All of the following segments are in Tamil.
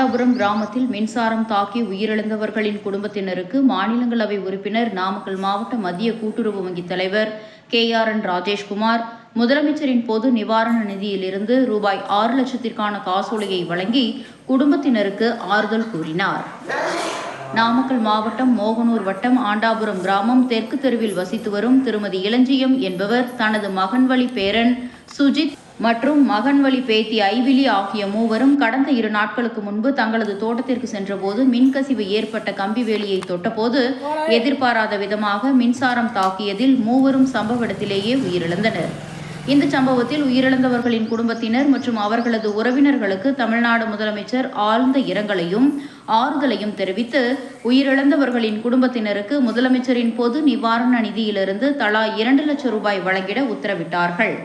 ஆண்டாபுரம் கிராமத்தில் மின்சாரம் தாக்கி உயிரிழந்தவர்களின் குடும்பத்தினருக்கு மாநிலங்களவை உறுப்பினர் நாமக்கல் மாவட்ட மத்திய கூட்டுறவு வங்கி தலைவர் கே ஆர் என் ராஜேஷ்குமார் முதலமைச்சரின் பொது நிவாரண நிதியிலிருந்து ரூபாய் ஆறு லட்சத்திற்கான காசோலையை வழங்கி குடும்பத்தினருக்கு ஆறுதல் கூறினார். நாமக்கல் மாவட்டம் மோகனூர் வட்டம் ஆண்டாபுரம் கிராமம் தெற்கு தெருவில் வசித்து வரும் திருமதி இளஞ்சியம் என்பவர் தனது மகன் வழி பேரன் சுஜித் மற்றும் மகன் வழி பேத்தி ஐவிலி ஆகிய மூவரும் கடந்த இரு நாட்களுக்கு முன்பு தங்களது தோட்டத்திற்கு சென்றபோது மின்கசிவு ஏற்பட்ட கம்பி வேலியை தொட்டபோது எதிர்பாராத விதமாக மின்சாரம் தாக்கியதில் மூவரும் சம்பவ இடத்திலேயே உயிரிழந்தனர். இந்த சம்பவத்தில் உயிரிழந்தவர்களின் குடும்பத்தினர் மற்றும் அவர்களது உறவினர்களுக்கு தமிழ்நாடு முதலமைச்சர் ஆழ்ந்த இரங்கலையும் ஆறுதலையும் தெரிவித்து உயிரிழந்தவர்களின் குடும்பத்தினருக்கு முதலமைச்சரின் பொது நிவாரண நிதியிலிருந்து தலா இரண்டு லட்சம் ரூபாய் வழங்கிட உத்தரவிட்டார்கள்.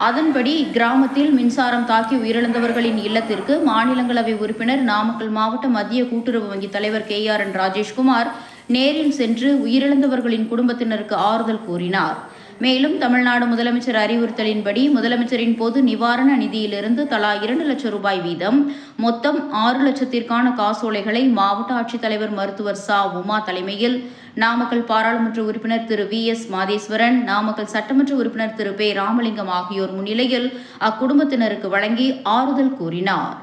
அதன்படி கிராமத்தில் மின்சாரம் தாக்கி உயிரிழந்தவர்களின் இல்லத்திற்கு மாநிலங்களவை உறுப்பினர் நாமக்கல் மாவட்ட மத்திய கூட்டுறவு வங்கி தலைவர் கே ஆர் என் ராஜேஷ்குமார் நேரில் சென்று உயிரிழந்தவர்களின் குடும்பத்தினருக்கு ஆறுதல் கூறினார். மேலும் தமிழ்நாடு முதலமைச்சர் அறிவுறுத்தலின்படி முதலமைச்சரின் பொது நிவாரண நிதியிலிருந்து தலா இரண்டு லட்சம் ரூபாய் வீதம் மொத்தம் ஆறு லட்சத்திற்கான காசோலைகளை மாவட்ட ஆட்சித்தலைவர் மருத்துவர் சா. உமா தலைமையில் நாமக்கல் பாராளுமன்ற உறுப்பினர் திரு. வி. எஸ். மாதேஸ்வரன் நாமக்கல் சட்டமன்ற உறுப்பினர் திரு. பே. ராமலிங்கம் ஆகியோர் முன்னிலையில் அக்குடும்பத்தினருக்கு வழங்கி ஆறுதல் கூறினார்.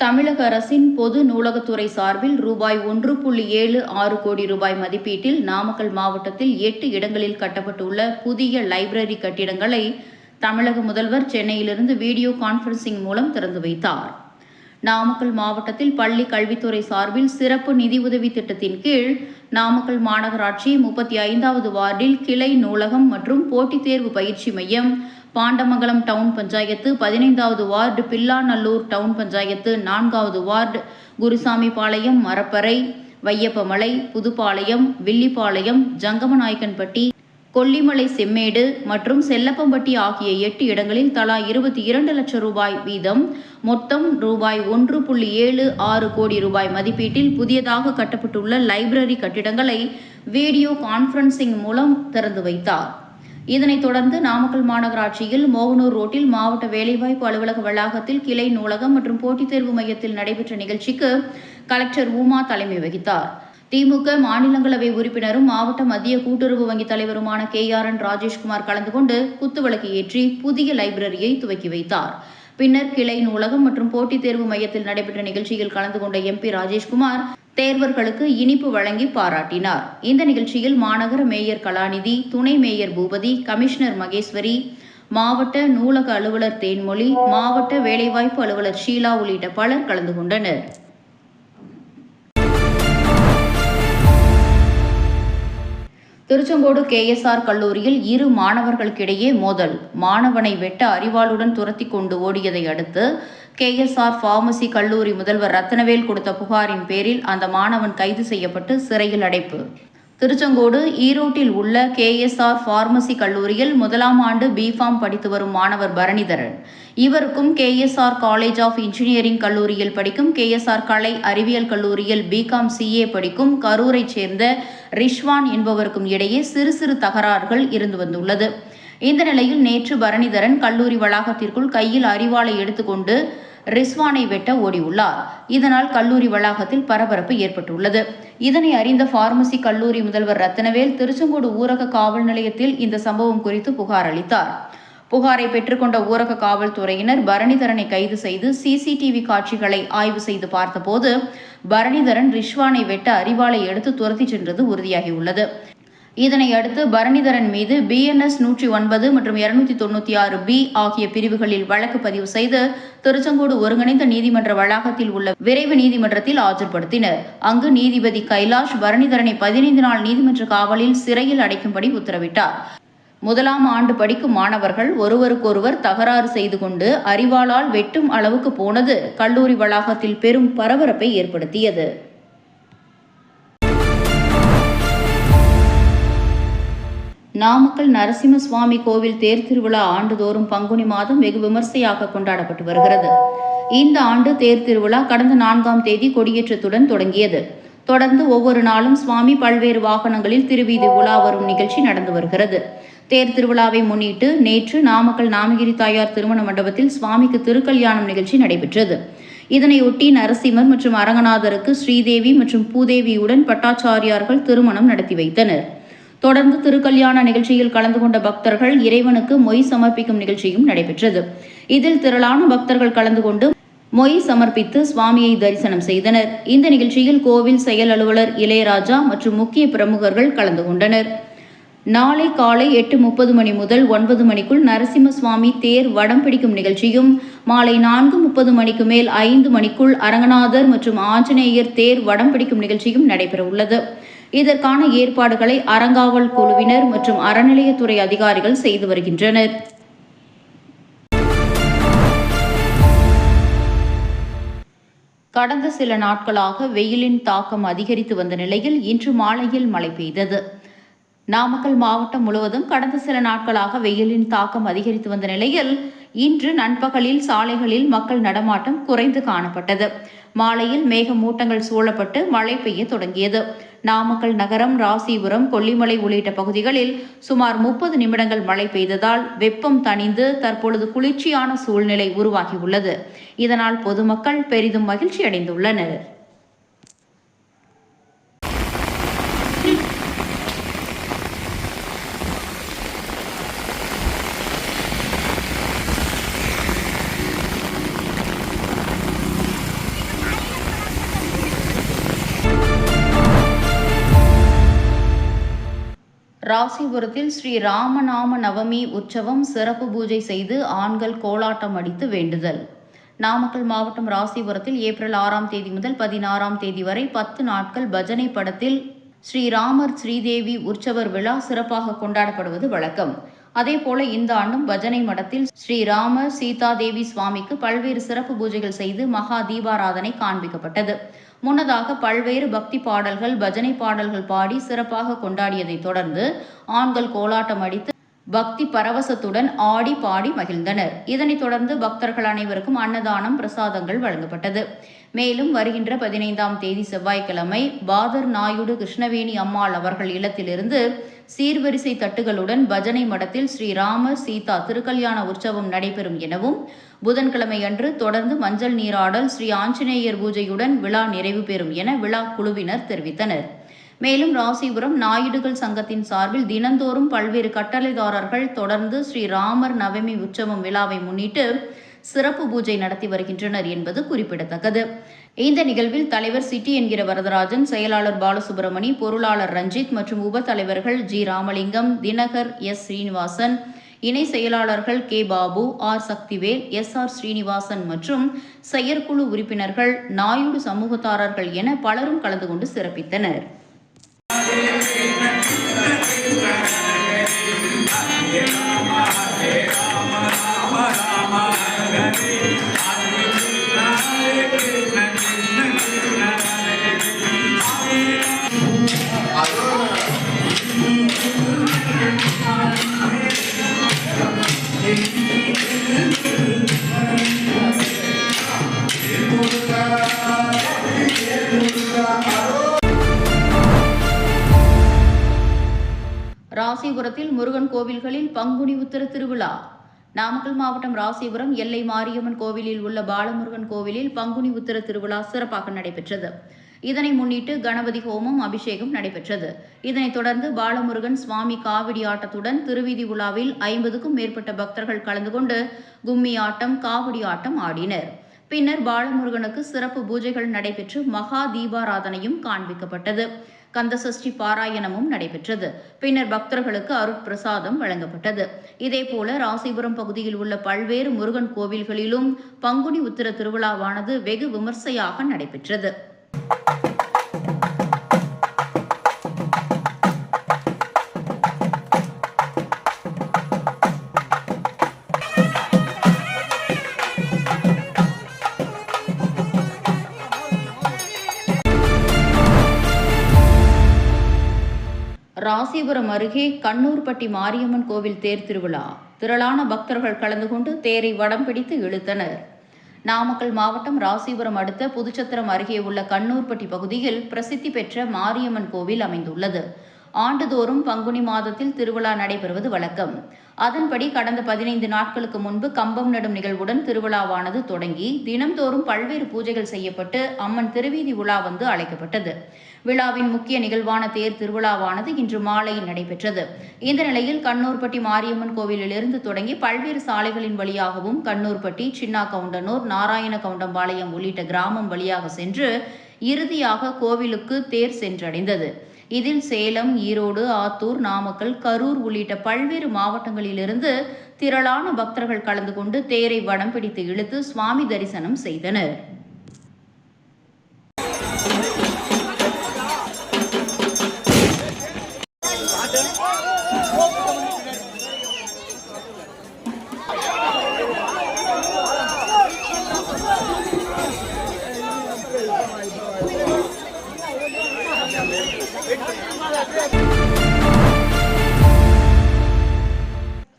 தமிழக அரசின் பொது நூலகத்துறை சார்பில் ரூபாய் ஒன்று புள்ளி ஏழு ஆறு கோடி ரூபாய் மதிப்பீட்டில் நாமக்கல் மாவட்டத்தில் எட்டு இடங்களில் கட்டப்பட்டுள்ள புதிய லைப்ரரி கட்டிடங்களை தமிழக முதல்வர் சென்னையிலிருந்து வீடியோ கான்பரன்சிங் மூலம் திறந்து வைத்தார். நாமக்கல் மாவட்டத்தில் பள்ளி கல்வித்துறை சார்பில் சிறப்பு நிதி உதவி திட்டத்தின் கீழ் நாமக்கல் மாநகராட்சி முப்பத்தி ஐந்தாவது வார்டில் கிளை நூலகம் மற்றும் போட்டித் தேர்வு பயிற்சி மையம் பாண்டமங்கலம் டவுன் பஞ்சாயத்து பதினைந்தாவது வார்டு பில்லாநல்லூர் டவுன் பஞ்சாயத்து நான்காவது வார்டு குருசாமிபாளையம் மரப்பறை வையப்பமலை புதுப்பாளையம் வில்லிப்பாளையம் ஜங்கமநாயக்கன்பட்டி கொல்லிமலை செம்மேடு மற்றும் செல்லப்பம்பட்டி ஆகிய எட்டு இடங்களில் தலா இருபத்தி இரண்டு லட்சம் ரூபாய் வீதம். மொத்தம் ரூபாய் ஒன்று புள்ளி ஏழு ஆறு கோடி ரூபாய் மதிப்பீட்டில் புதியதாக கட்டப்பட்டுள்ள லைப்ரரி கட்டிடங்களை வீடியோ கான்ஃபரன்சிங் மூலம் திறந்து வைத்தார். இதனைத் தொடர்ந்து நாமக்கல் மாநகராட்சியில் மோகனூர் ரோட்டில் மாவட்ட வேலைவாய்ப்பு அலுவலக வளாகத்தில் கிளை நூலகம் மற்றும் போட்டித் தேர்வு மையத்தில் நடைபெற்ற நிகழ்ச்சிக்கு கலெக்டர் உமா தலைமை வகித்தார். திமுக மாநிலங்களவை உறுப்பினரும் மாவட்ட மத்திய கூட்டுறவு வங்கி தலைவருமான கே ஆர் என் ராஜேஷ்குமார் கலந்து கொண்டு குத்துவிளக்கு ஏற்றி புதிய லைப்ரரியை துவக்கி வைத்தார். பின்னர் கிளை நூலகம் மற்றும் போட்டித் தேர்வு மையத்தில் நடைபெற்ற நிகழ்ச்சியில் கலந்து கொண்ட எம்பி ராஜேஷ்குமார் தேர்வர்களுக்கு இனிப்பு வழங்கி பாராட்டினார். இந்த நிகழ்ச்சியில் மாநகர மேயர் கலாநிதி துணை மேயர் பூபதி கமிஷனர் மகேஸ்வரி மாவட்ட நூலக அலுவலர் தேன்மொழி மாவட்ட வேலைவாய்ப்பு அலுவலர் ஷீலா உள்ளிட்ட பலர் கலந்து கொண்டனர். திருச்செங்கோடு கேஎஸ்ஆர் கல்லூரியில் இரு மாணவர்களுக்கிடையே மோதல். மாணவனை வெட்ட அறிவாளுடன் துரத்தி கொண்டு ஓடியதை அடுத்து கேஎஸ்ஆர் பார்மசி கல்லூரி முதல்வர் ரத்னவேல் கொடுத்த புகாரின் பேரில் அந்த மாணவன் கைது செய்யப்பட்டு சிறையில் அடைப்பு. திருச்செங்கோடு ஈரோட்டில் உள்ள கேஎஸ்ஆர் ஃபார்மசி கல்லூரியில் முதலாம் ஆண்டு பிஃபார்ம் படித்து வரும் மாணவர் பரணிதரன். இவருக்கும் கேஎஸ்ஆர் காலேஜ் ஆஃப் இன்ஜினியரிங் கல்லூரியில் படிக்கும் கேஎஸ்ஆர் கலை அறிவியல் கல்லூரியில் பிகாம் சிஏ படிக்கும் கரூரைச் சேர்ந்த ரிஷ்வான் என்பவருக்கும் இடையே சிறு சிறு தகராறுகள் இருந்து வந்துள்ளது. இந்த நிலையில் நேற்று பரணிதரன் கல்லூரி வளாகத்திற்குள் கையில் அறிவாளை எடுத்துக்கொண்டு ரிஸ்வானை வெட்ட ஓடியுள்ளார். இதனால் கல்லூரி வளாகத்தில் பரபரப்பு ஏற்பட்டுள்ளது. இதனை அறிந்த பார்மசி கல்லூரி முதல்வர் ரத்னவேல் திருச்செங்கோடு ஊரக காவல் நிலையத்தில் இந்த சம்பவம் குறித்து புகார் அளித்தார். புகாரை பெற்றுக்கொண்ட ஊரக காவல்துறையினர் பரணிதரனை கைது செய்து சிசிடிவி காட்சிகளை ஆய்வு செய்து பார்த்தபோது பரணிதரன் ரிஷ்வானை வெட்ட அறிவாளை எடுத்து துரத்தி சென்றது உறுதியாகியுள்ளது. இதனையடுத்து பரணிதரன் மீது பிஎன்எஸ் நூற்றி ஒன்பது மற்றும் இருநூத்தி தொண்ணூத்தி ஆறு பி ஆகிய பிரிவுகளில் வழக்கு பதிவு செய்து திருச்செங்கோடு ஒருங்கிணைந்த நீதிமன்ற வளாகத்தில் உள்ள விரைவு நீதிமன்றத்தில் ஆஜர்படுத்தினர். அங்கு நீதிபதி கைலாஷ் பரணிதரனை பதினைந்து நாள் நீதிமன்ற காவலில் சிறையில் அடைக்கும்படி உத்தரவிட்டார். முதலாம் ஆண்டு படிக்கும் மாணவர்கள் ஒருவருக்கொருவர் தகராறு செய்து கொண்டு அறிவாளால் வெட்டும் அளவுக்கு போனது கல்லூரி வளாகத்தில் பெரும் பரபரப்பை ஏற்படுத்தியது. நாமக்கல் நரசிம்ம சுவாமி கோவில் தேர் திருவிழா ஆண்டுதோறும் பங்குனி மாதம் வெகு விமர்சையாக கொண்டாடப்பட்டு வருகிறது. இந்த ஆண்டு தேர் திருவிழா கடந்த நான்காம் தேதி கொடியேற்றத்துடன் தொடங்கியது. தொடர்ந்து ஒவ்வொரு நாளும் சுவாமி பல்வேறு வாகனங்களில் திருவீதி உலா வரும் நிகழ்ச்சி நடந்து வருகிறது. தேர் திருவிழாவை முன்னிட்டு நேற்று நாமக்கல் நாமகிரி தாயார் திருமண மண்டபத்தில் சுவாமிக்கு திருக்கல்யாணம் நிகழ்ச்சி நடைபெற்றது. இதனையொட்டி நரசிம்மர் மற்றும் அரங்கநாதருக்கு ஸ்ரீதேவி மற்றும் பூதேவியுடன் பட்டாச்சாரியார்கள் திருமணம் நடத்தி வைத்தனர். தொடர்ந்து திருக்கல்யாண நிகழ்ச்சியில் கலந்து கொண்ட பக்தர்கள் இறைவனுக்கு மொய் சமர்ப்பிக்கும் நிகழ்ச்சியும் நடைபெற்றது. இதில் திரளான பக்தர்கள் கலந்து கொண்டு மொய் சமர்ப்பித்து சுவாமியை தரிசனம் செய்தனர். இந்த நிகழ்ச்சியில் கோவில் செயல் அலுவலர் இளையராஜா மற்றும் முக்கிய பிரமுகர்கள் கலந்து கொண்டனர். நாளை காலை எட்டு முப்பது மணி முதல் ஒன்பது மணிக்குள் நரசிம்ம சுவாமி தேர் வடம் பிடிக்கும் நிகழ்ச்சியும் மாலை நான்கு முப்பது மணிக்கு மேல் ஐந்து மணிக்குள் அரங்கநாதர் மற்றும் ஆஞ்சநேயர் தேர் வடம் பிடிக்கும் நிகழ்ச்சியும் நடைபெற உள்ளது இதற்கான ஏற்பாடுகளை அறங்காவல் குழுவினர் மற்றும் அறநிலையத்துறை அதிகாரிகள் செய்து வருகின்றனர். கடந்த சில நாட்களாக வெயிலின் தாக்கம் அதிகரித்து வந்த நிலையில் இன்று மாலையில் மழை பெய்தது. நாமக்கல் மாவட்டம் முழுவதும் கடந்த சில நாட்களாக வெயிலின் தாக்கம் அதிகரித்து வந்த நிலையில் இன்று நண்பகலில் சாலைகளில் மக்கள் நடமாட்டம் குறைந்து காணப்பட்டது. மாலையில் மேகமூட்டங்கள் சூழப்பட்டு மழை பெய்ய தொடங்கியது. நாமக்கல் நகரம் ராசிபுரம் கொல்லிமலை உள்ளிட்ட பகுதிகளில் சுமார் முப்பது நிமிடங்கள் மழை பெய்ததால் வெப்பம் தணிந்து தற்பொழுது குளிர்ச்சியான சூழ்நிலை உருவாகியுள்ளது. இதனால் பொதுமக்கள் பெரிதும் மகிழ்ச்சி அடைந்துள்ளனர் ராசிபுரத்தில் ஸ்ரீ ராமநாம நவமி உற்சவம் சிறப்பு பூஜை செய்து ஆண்கள் கோலாட்டம் அடித்து வேண்டுதல். நாமக்கல் மாவட்டம் ராசிபுரத்தில் ஏப்ரல் ஆறாம் தேதி முதல் பதினாறாம் தேதி வரை பத்து நாட்கள் பஜனை படத்தில் ஸ்ரீராமர் ஸ்ரீதேவி உற்சவர் விழா சிறப்பாக கொண்டாடப்படுவது வழக்கம். அதேபோல இந்த ஆண்டும் பஜனை மடத்தில் ஸ்ரீராமர் சீதாதேவி சுவாமிக்கு பல்வேறு சிறப்பு பூஜைகள் செய்து மகா தீபாராதனை காண்பிக்கப்பட்டது. முன்னதாக பல்வேறு பக்தி பாடல்கள் பஜனை பாடல்கள் பாடி சிறப்பாக கொண்டாடியதைத் தொடர்ந்து ஆண்கள் கோலாட்டம் அடித்து பக்தி பரவசத்துடன் ஆடி பாடி மகிழ்ந்தனர். இதனைத் தொடர்ந்து பக்தர்கள் அனைவருக்கும் அன்னதானம் பிரசாதங்கள் வழங்கப்பட்டது. மேலும் வருகின்ற பதினைந்தாம் தேதி செவ்வாய்க்கிழமை பாதர் நாயுடு கிருஷ்ணவேணி அம்மாள் அவர்கள் இல்லத்திலிருந்து சீர்வரிசை தட்டுகளுடன் பஜனை மடத்தில் ஸ்ரீராமர் சீதா திருக்கல்யாண உற்சவம் நடைபெறும் எனவும் புதன்கிழமை அன்று தொடர்ந்து மஞ்சள் நீராடல் ஸ்ரீ ஆஞ்சநேயர் பூஜையுடன் விழா நிறைவு பெறும் என விழா குழுவினர் தெரிவித்தனர். மேலும் ராசிபுரம் நாயுடுகள் சங்கத்தின் சார்பில் தினந்தோறும் பல்வேறு கட்டளைதாரர்கள் தொடர்ந்து ஸ்ரீ ராமர் நவமி உற்சவம் விழாவை முன்னிட்டு சிறப்பு பூஜை நடத்தி வருகின்றனர் என்பது குறிப்பிடத்தக்கது. இந்த நிகழ்வில் தலைவர் சிட்டி என்கிற வரதராஜன் செயலாளர் பாலசுப்ரமணி பொருளாளர் ரஞ்சித் மற்றும் உப தலைவர்கள் ஜி ராமலிங்கம் தினகர் எஸ் ஸ்ரீனிவாசன் இணை செயலாளர்கள் K Babu R Sakthivel S R Srinivasan மற்றும் செயற்குழு உறுப்பினர்கள் நாயுடு சமூகத்தாரர்கள் என பலரும் கலந்து கொண்டு சிறப்பித்தனர். Thank you. ராசிபுரத்தில் முருகன் கோவில்களில் பங்குனி உத்தர திருவிழா. நாமக்கல் மாவட்டம் ராசிபுரம் எல்லை மாரியம்மன் கோவிலில் உள்ள பாலமுருகன் கோவிலில் பங்குனி உத்தர திருவிழா சிறப்பாக நடைபெற்றது. இதனை முன்னிட்டு கணபதி ஹோமம் அபிஷேகம் நடைபெற்றது. இதனைத் தொடர்ந்து பாலமுருகன் சுவாமி காவடி ஆட்டத்துடன் திருவீதி உலாவில் ஐம்பதுக்கும் மேற்பட்ட பக்தர்கள் கலந்து கொண்டு கும்மி ஆட்டம் காவடி ஆட்டம் ஆடினர். பின்னர் பாலமுருகனுக்கு சிறப்பு பூஜைகள் நடைபெற்று மகா தீபாராதனையும் காண்பிக்கப்பட்டது. கந்தசஷ்டி பாராயணமும் நடைபெற்றது. பின்னர் பக்தர்களுக்கு அருட்பிரசாதம் வழங்கப்பட்டது. இதேபோல ராசிபுரம் பகுதியில் உள்ள பல்வேறு முருகன் கோவில்களிலும் பங்குனி உத்திர திருவிழாவானது வெகு விமர்சையாக நடைபெற்றது. ராசிபுரம் அருகே கண்ணூர்பட்டி மாரியம்மன் கோவில் தேர் திருவிழா. திரளான பக்தர்கள் கலந்து கொண்டு தேரை வடம் பிடித்து இழுத்தனர். நாமக்கல் மாவட்டம் ராசிபுரம் அடுத்த புதுச்சத்திரம் அருகே உள்ள கண்ணூர்பட்டி பகுதியில் பிரசித்தி பெற்ற மாரியம்மன் கோவில் அமைந்துள்ளது. ஆண்டுதோறும் பங்குனி மாதத்தில் திருவிழா நடைபெறுவது வழக்கம். அதன்படி கடந்த பதினைந்து நாட்களுக்கு முன்பு கம்பம் நடும் நிகழ்வுடன் திருவிழாவானது தொடங்கி தினம்தோறும் பல்வேறு பூஜைகள் செய்யப்பட்டு அம்மன் திருவீதி உலா வந்து அழைக்கப்பட்டது. விழாவின் முக்கிய நிகழ்வான தேர் திருவிழாவானது இன்று மாலை நடைபெற்றது. இந்த நிலையில் கண்ணூர்பட்டி மாரியம்மன் கோவிலிலிருந்து தொடங்கி பல்வேறு சாலைகளின் வழியாகவும் கண்ணூர்பட்டி சின்னா கவுண்டனூர் நாராயண கவுண்டம்பாளையம் உள்ளிட்ட கிராமம் வழியாக சென்று இறுதியாக கோவிலுக்கு தேர் சென்றடைந்தது. இதில் சேலம் ஈரோடு ஆத்தூர் நாமக்கல் கரூர் உள்ளிட்ட பல்வேறு மாவட்டங்களிலிருந்து திரளான பக்தர்கள் கலந்து கொண்டு தேரை வடம் பிடித்து இழுத்து சுவாமி தரிசனம் செய்தனர்.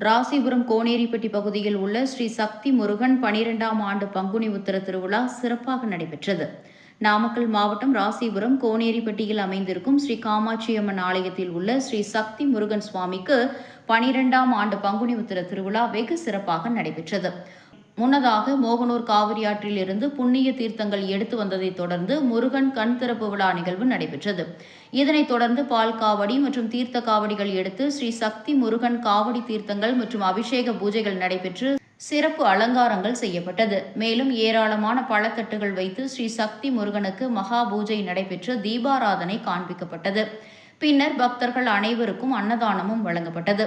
ராசிபுரம் கோனேரிப்பட்டி பகுதியில் உள்ள ஸ்ரீ சக்தி முருகன் பனிரெண்டாம் ஆண்டு பங்குனி உத்தர திருவிழா சிறப்பாக நடைபெற்றது. நாமக்கல் மாவட்டம் ராசிபுரம் கோனேரிப்பட்டியில் அமைந்திருக்கும் ஸ்ரீ காமாட்சியம்மன் ஆலயத்தில் உள்ள ஸ்ரீ சக்தி முருகன் சுவாமிக்கு பனிரெண்டாம் ஆண்டு பங்குனி உத்தர திருவிழா வெகு சிறப்பாக நடைபெற்றது. முன்னதாக மோகனூர் காவிரி ஆற்றில் இருந்து புண்ணிய தீர்த்தங்கள் எடுத்து வந்ததைத் தொடர்ந்து முருகன் கண் திறப்பு விழா நிகழ்வு நடைபெற்றது. இதனைத் தொடர்ந்து பால் காவடி மற்றும் தீர்த்த காவடிகள் எடுத்து ஸ்ரீ சக்தி முருகன் காவடி தீர்த்தங்கள் மற்றும் அபிஷேக பூஜைகள் நடைபெற்று சிறப்பு அலங்காரங்கள் செய்யப்பட்டது. மேலும் ஏராளமான பழத்தட்டுகள் வைத்து ஸ்ரீ சக்தி முருகனுக்கு மகா பூஜை நடைபெற்று தீபாராதனை காண்பிக்கப்பட்டது. பின்னர் பக்தர்கள் அனைவருக்கும் அன்னதானமும் வழங்கப்பட்டது.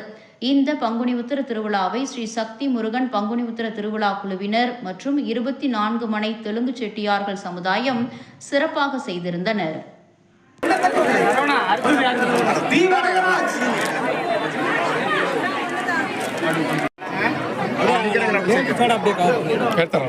இந்த பங்குனி உத்திர திருவிழாவை ஸ்ரீ சக்தி முருகன் பங்குனி உத்திர திருவிழா குழுவினர் மற்றும் இருபத்தி நான்கு மனை தெலுங்கு செட்டியார்கள் சமுதாயம் சிறப்பாக செய்திருந்தனர். கேட்டாரா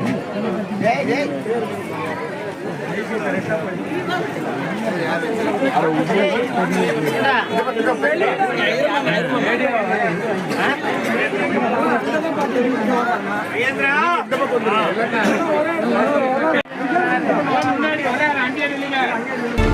முன்னாடி வர ஆண்டியா